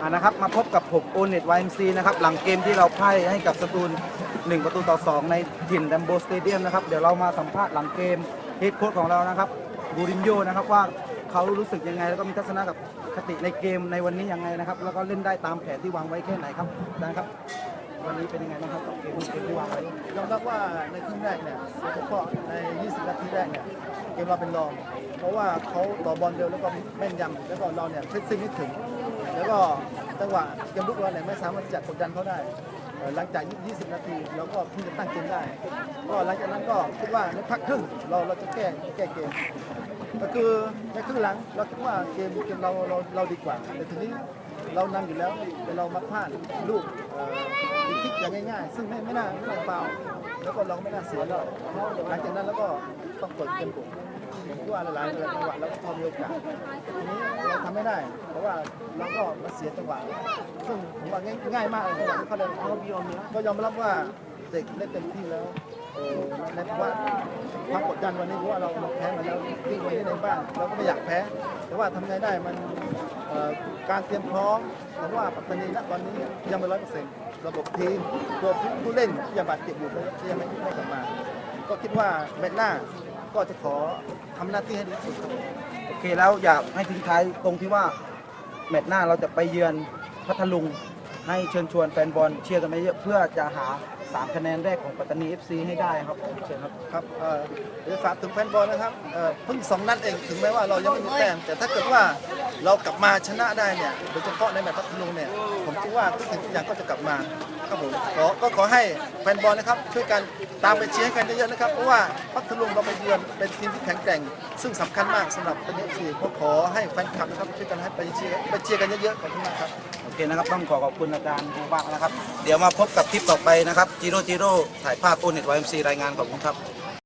อ่านะครับมาพบกับผมโอเน็ต YMC นะครับหลังเกมที่เราพ่ายให้กับสตูล1 ประตูต่อ 2 ในถิ่นแดมโบสเตเดียมนะครับเดี๋ยวเรามาสัมภาษณ์หลังเกมเฮดโค้ชของเรานะครับบูรินโญ่นะครับว่าเขารู้สึกยังไง แล้วก็มีทัศนะกับคติในเกมในวันนี้ยังไงนะครับ แล้วก็เล่นได้ตามแผนที่วางไว้แค่ไหนครับอาจารย์ครับ วันนี้เป็นยังไงบ้างครับกับเกมเกมที่วางไว้ยอมรับว่าในครึ่งแรกเนี่ยโดยเฉพาะใน 20 นาทีแรกเนี่ยเกมเราเป็นรอง เพราะว่าเขาต่อบอลเร็วแล้วก็แม่นยำแล้วก็เราเนี่ยเพชรซิ่งไม่ถึง แล้วก็จังหวะเกมลุกเราเนี่ยไม่สามารถจะกดดันเขาได้ หลังจาก 20 นาทีเราก็เพิ่งจะตั้งเกมได้ ก็หลังจากนั้นก็คิดว่าในพักครึ่งเราเราจะแก้แก้เกม ก็คือในครึ่งหลังเราคิดว่าเกมเกมเราเราเราดีกว่า แต่ทีนี้เรานำอยู่แล้วแต่เรามาพลาดลูกอีกทิกอย่างง่ายๆ ซึ่งไม่ไม่น่าไม่น่าฟาวล์แล้วก็เราไม่น่าเสียแล้วหลังจากนั้นเราก็ต้องกดเกมบุก ผมคิดว่าหลายๆจังหวะเราก็พอมีโอกาสทีนี้เราทำไม่ได้ เพราะว่าเราก็มาเสียจังหวะซึ่งผมว่าง่ายง่ายมากเลยจังหวะที่เขาเล่นเขายอมก็ยอมรับว่าเด็กเล่นเต็มที่แล้วเออในภาวะความกดดันวันนี้เพราะว่าเราแพ้มาแล้วที่วันนี้ในบ้านเราก็ไม่อยากแพ้ แต่ว่าทำไงได้มันเอ่อการเตรียมพร้อมผมว่าปัตตานีณตอนนี้ยังไม่ร้อยเปอร์เซ็นต์ระบบทีมตัวผู้เล่นที่ยังบาดเจ็บอยู่ก็ยังไม่ไม่กลับมา ก็คิดว่าแมตช์หน้า ก็จะขอทำหน้าที่ให้ดีที่สุดครับโอเคแล้วอยากให้ทิ้งท้ายตรงที่ว่าแมตช์หน้าเราจะไปเยือนพัทลุง ให้เชิญชวนแฟนบอลเชียร์กันมาเยอะเพื่อจะหา 3 คะแนนแรกของปัตตานี FC ให้ได้ครับเชิญครับ ครับเอ่อเดี๋ยวฝากถึงแฟนบอลนะครับเอ่อเพิ่งสองนัดเองถึงแม้ว่าเรายังไม่มีแต้มแต่ถ้าเกิดว่าเรากลับมาชนะได้เนี่ยโดยเฉพาะในแมตช์พัทลุงเนี่ยผมคิดว่าทุกสิ่งทุกอย่างก็จะกลับมาครับผมขอก็ขอให้แฟนบอลนะครับช่วยกัน ตามไปเชียร์ให้กันเยอะๆนะครับ เพราะว่าพัทลุงเราไปเยือนเป็นทีมที่แข็งแกร่ง ซึ่งสำคัญมากสำหรับประเทศซีก็ขอให้แฟนคลับนะครับช่วยกันให้ไปเชียร์ไปเชียร์กันเยอะๆขอบคุณมากครับโอเคนะครับต้องขอขอบคุณอาจารย์บูบักนะครับ เดี๋ยวมาพบกับคลิปต่อไปนะครับจีโร่จีโร่ถ่ายภาพโอเน็ต YMC รายงานขอบคุณครับ